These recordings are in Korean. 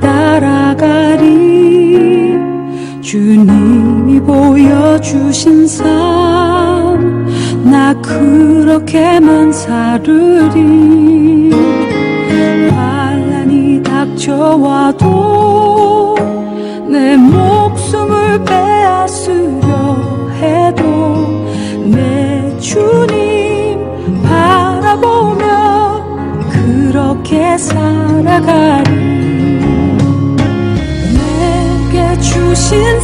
따라가리. 주님이 보여주신 삶 나 그렇게만 사르리. 반란이 닥쳐와도 내 목숨을 빼앗으려 해도 내 주님 바라보며 그렇게 살아가리. 내게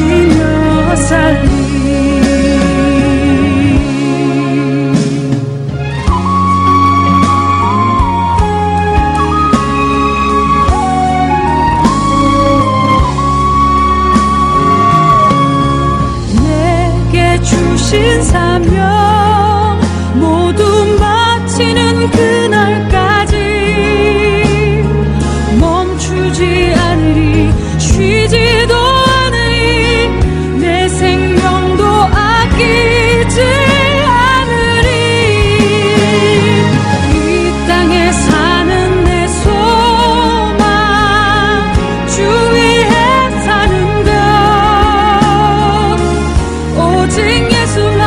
외치며 살리. 내게 주신 사명 情也是。